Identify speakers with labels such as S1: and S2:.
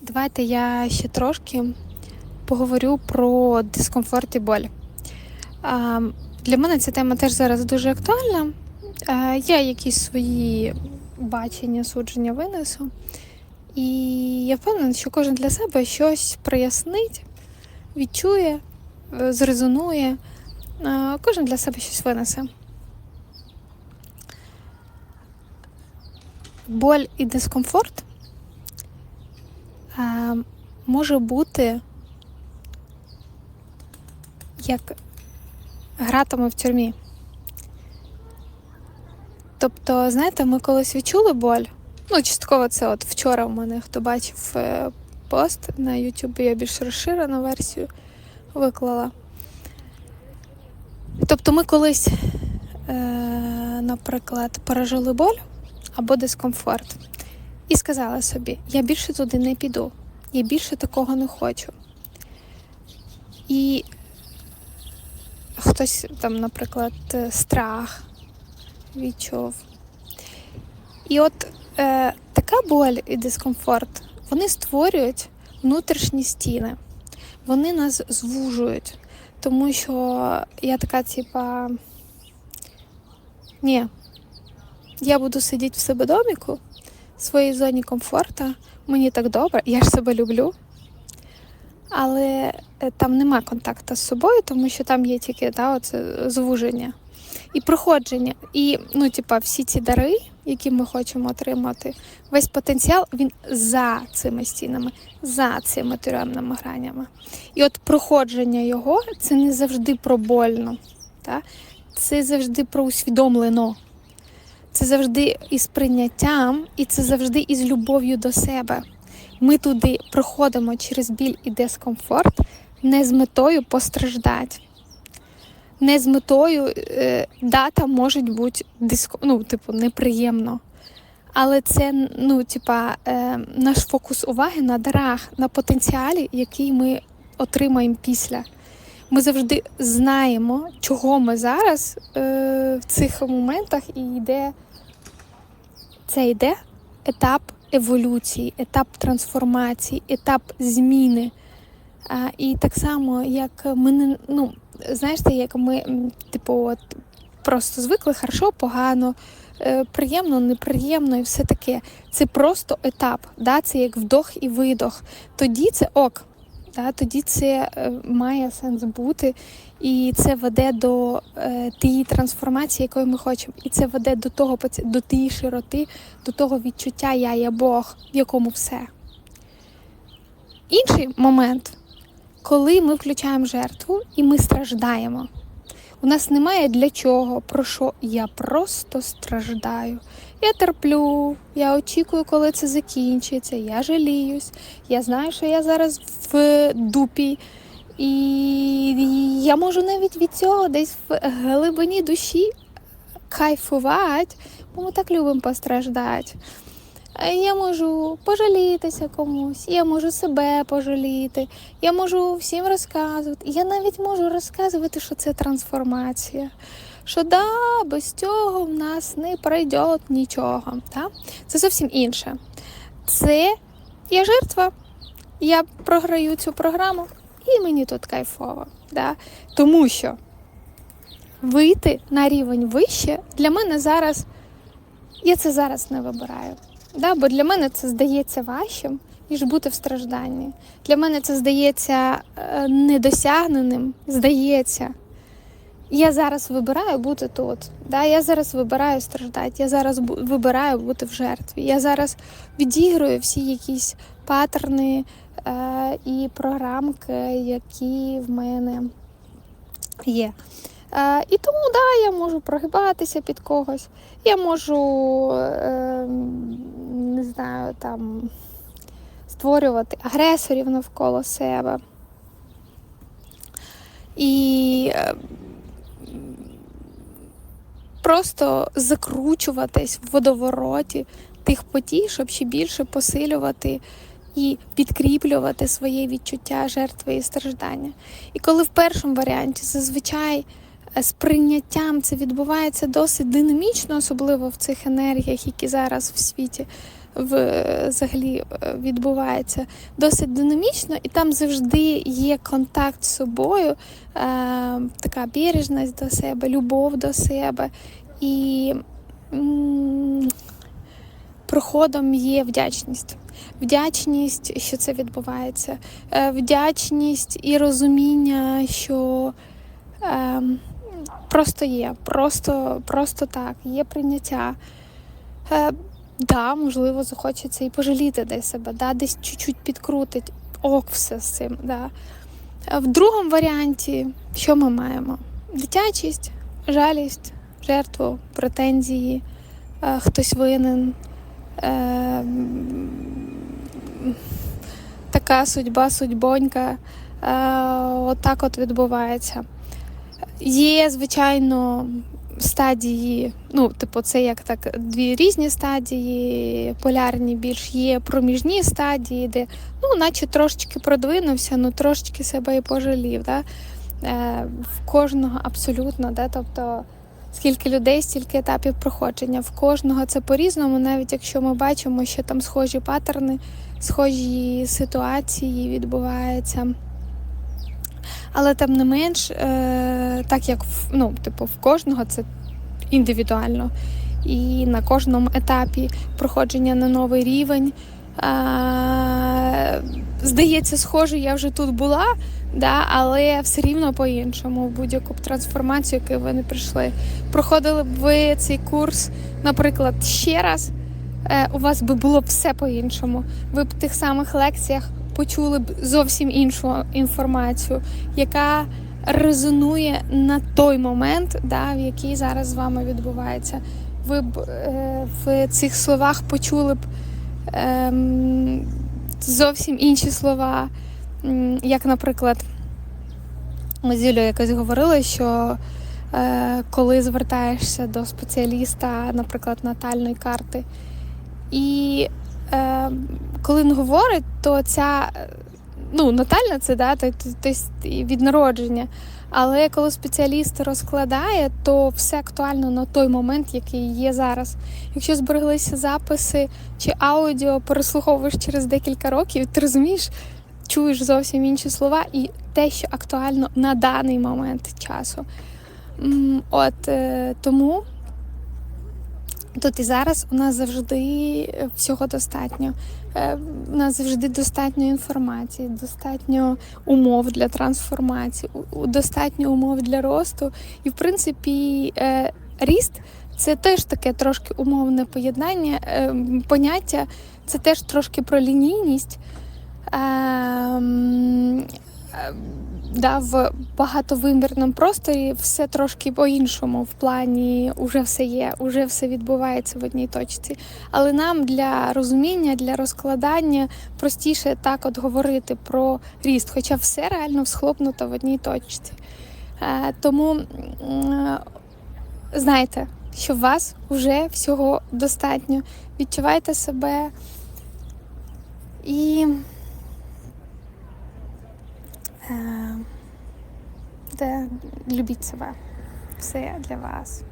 S1: Давайте я ще трошки поговорю про дискомфорт і боль. Для мене ця тема теж зараз дуже актуальна. Я якісь свої бачення, судження винесу. І я впевнена, що кожен для себе щось прояснить, відчує, зрезонує. Кожен для себе щось винесе. Боль і дискомфорт може бути як гратами в тюрмі. Тобто, знаєте, ми колись відчули боль. Ну, частково це от вчора в мене хто бачив е, пост на YouTube, я більш розширену версію виклала. Тобто ми колись, е, наприклад, пережили боль або дискомфорт і сказали собі, я більше туди не піду, я більше такого не хочу. І хтось там, наприклад, е, страх відчув. І от е, така боль і дискомфорт, вони створюють внутрішні стіни, вони нас звужують, тому що я така, типа, ні, я буду сидіти в себе доміку, своїй зоні комфорту, мені так добре, я ж себе люблю. Але е, там нема контакту з собою, тому що там є тільки да, оце звуження і проходження. І ну, типа, всі ці дари, які ми хочемо отримати, весь потенціал він за цими стінами, за цими тюремними гранями. І от проходження його це не завжди про больно, та? це завжди про усвідомлено. Завжди із прийняттям, і це завжди із любов'ю до себе. Ми туди проходимо через біль і дискомфорт не з метою постраждати. Не з метою е, дата може бути диско, ну, типу, неприємно. Але це ну, типа, е, наш фокус уваги на дарах, на потенціалі, який ми отримаємо після. Ми завжди знаємо, чого ми зараз е, в цих моментах і йде це йде етап еволюції, етап трансформації, етап зміни. А, І так само, як ми не ну, знаєте, як ми, типу, от просто звикли хорошо, погано, е, приємно, неприємно і все таке. Це просто етап, да? це як вдох і видох. Тоді це ок. Да, тоді це е, має сенс бути, і це веде до е, тієї трансформації, якої ми хочемо. І це веде до того до тієї широти, до того відчуття Я є Бог, в якому все. Інший момент, коли ми включаємо жертву і ми страждаємо. У нас немає для чого, про що я просто страждаю. Я терплю, я очікую, коли це закінчиться, я жаліюсь, я знаю, що я зараз в дупі, і я можу навіть від цього десь в глибині душі кайфувати, бо ми так любимо постраждати. Я можу пожалітися комусь, я можу себе пожаліти, я можу всім розказувати. Я навіть можу розказувати, що це трансформація. Що да, без цього в нас не пройде нічого. Да? Це зовсім інше. Це я жертва, я програю цю програму, і мені тут кайфово. Да? Тому що вийти на рівень вище для мене зараз, я це зараз не вибираю. Да, Бо для мене це здається важчим, ніж бути в стражданні. Для мене це здається е, недосягненим, здається. Я зараз вибираю бути тут. Да? Я зараз вибираю страждати, я зараз вибираю бути в жертві. Я зараз відігрую всі якісь паттерни е, і програмки, які в мене є. Е, і тому да, я можу прогибатися під когось, я можу е, не знаю, там створювати агресорів навколо себе. І е, просто закручуватись в водовороті тих подій, щоб ще більше посилювати і підкріплювати своє відчуття жертви і страждання. І коли в першому варіанті зазвичай з прийняттям це відбувається досить динамічно, особливо в цих енергіях, які зараз в світі взагалі е, відбувається досить динамічно, і там завжди є контакт з собою, е, така бережність до себе, любов до себе. І проходом є вдячність. Вдячність, що це відбувається, е, вдячність і розуміння, що просто є, просто, просто так, є прийняття. Да, можливо, захочеться і пожаліти десь себе, да, десь чуть-чуть підкрутить ок все з цим. Да. В другому варіанті, що ми маємо? Дитячість, жалість, жертву, претензії, е, хтось винен. Е, така судьба, судьбонька. Е, отак от відбувається. Є, звичайно, стадії, ну, типу, це як так, дві різні стадії, полярні більш є проміжні стадії, де ну, наче трошечки продвинувся, ну трошечки себе і пожалів. Да? Е, в кожного абсолютно, да? тобто скільки людей, стільки етапів проходження. В кожного це по-різному, навіть якщо ми бачимо, що там схожі паттерни, схожі ситуації відбуваються. Але тим не менш, е, так як в, ну, типу, в кожного це індивідуально. І на кожному етапі проходження на новий рівень. Е, здається, схоже, я вже тут була, да, але все рівно по-іншому. Будь-яку трансформацію, яку ви не прийшли. Проходили б ви цей курс, наприклад, ще раз. е, У вас би було все по-іншому. Ви б в тих самих лекціях почули б зовсім іншу інформацію, яка резонує на той момент, да, в який зараз з вами відбувається. Ви б е, в цих словах почули б ем, зовсім інші слова. Як, наприклад, з Юлією якось говорили, що е, коли звертаєшся до спеціаліста, наприклад, натальної карти, і е, коли він говорить, то ця е, ну, натальна це да, від народження. Але коли спеціаліст розкладає, то все актуально на той момент, який є зараз. Якщо збереглися записи чи аудіо, переслуховуєш через декілька років, ти розумієш, чуєш зовсім інші слова і те, що актуально на даний момент часу. От е, тому тут і зараз у нас завжди всього достатньо. Е, У нас завжди достатньо інформації, достатньо умов для трансформації, достатньо умов для росту. І, в принципі, е, ріст це теж таке трошки умовне поєднання, е, поняття, це теж трошки про лінійність. Ем, е, Да, в багатовимірному просторі все трошки по-іншому. В плані уже все є, уже все відбувається в одній точці. Але нам для розуміння, для розкладання простіше так от говорити про ріст, хоча все реально схлопнуто в одній точці. Е, тому знайте, що у вас вже всього достатньо. Відчувайте себе і. Де любіть себе. Все для вас.